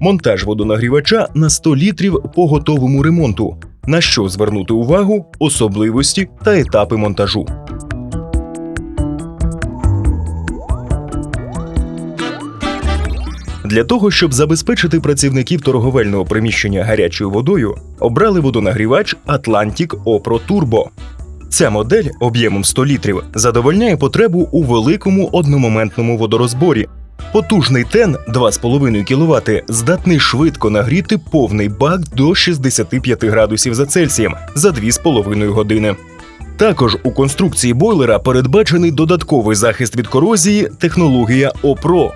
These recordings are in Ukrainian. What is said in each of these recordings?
монтаж водонагрівача на 100 літрів по готовому ремонту, на що звернути увагу, особливості та етапи монтажу. Для того, щоб забезпечити працівників торговельного приміщення гарячою водою, обрали водонагрівач Atlantic Opro Turbo. Ця модель об'ємом 100 літрів задовольняє потребу у великому одномоментному водорозборі. Потужний тен 2,5 кВт здатний швидко нагріти повний бак до 65 градусів за Цельсієм за 2,5 години. Також у конструкції бойлера передбачений додатковий захист від корозії технологія OPRO.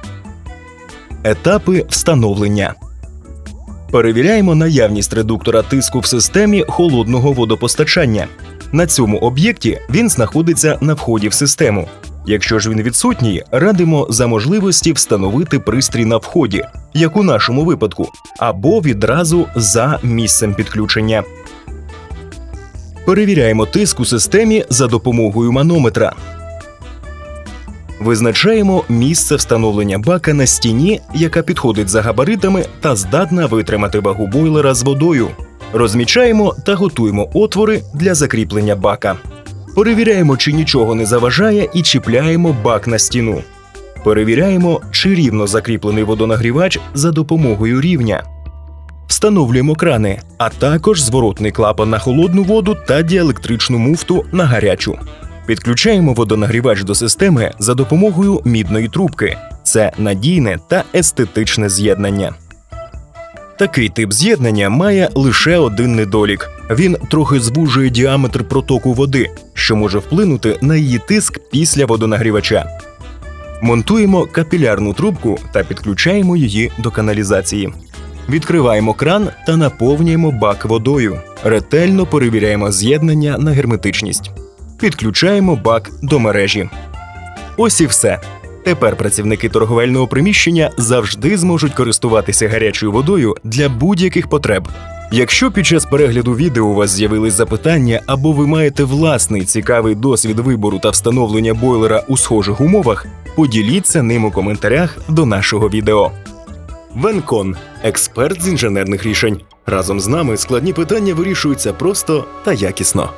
Етапи встановлення. Перевіряємо наявність редуктора тиску в системі холодного водопостачання. На цьому об'єкті він знаходиться на вході в систему. Якщо ж він відсутній, радимо за можливості встановити пристрій на вході, як у нашому випадку, або відразу за місцем підключення. Перевіряємо тиск у системі за допомогою манометра. Визначаємо місце встановлення бака на стіні, яка підходить за габаритами та здатна витримати вагу бойлера з водою. Розмічаємо та готуємо отвори для закріплення бака. Перевіряємо, чи нічого не заважає, і чіпляємо бак на стіну. Перевіряємо, чи рівно закріплений водонагрівач за допомогою рівня. Встановлюємо крани, а також зворотний клапан на холодну воду та діелектричну муфту на гарячу. Підключаємо водонагрівач до системи за допомогою мідної трубки. Це надійне та естетичне з'єднання. Такий тип з'єднання має лише один недолік: він трохи звужує діаметр протоку води, що може вплинути на її тиск після водонагрівача. Монтуємо капілярну трубку та підключаємо її до каналізації. Відкриваємо кран та наповнюємо бак водою. Ретельно перевіряємо з'єднання на герметичність. Підключаємо бак до мережі. Ось і все. Тепер працівники торговельного приміщення завжди зможуть користуватися гарячою водою для будь-яких потреб. Якщо під час перегляду відео у вас з'явились запитання або ви маєте власний цікавий досвід вибору та встановлення бойлера у схожих умовах, поділіться ним у коментарях до нашого відео. Венкон експерт з інженерних рішень. Разом з нами складні питання вирішуються просто та якісно.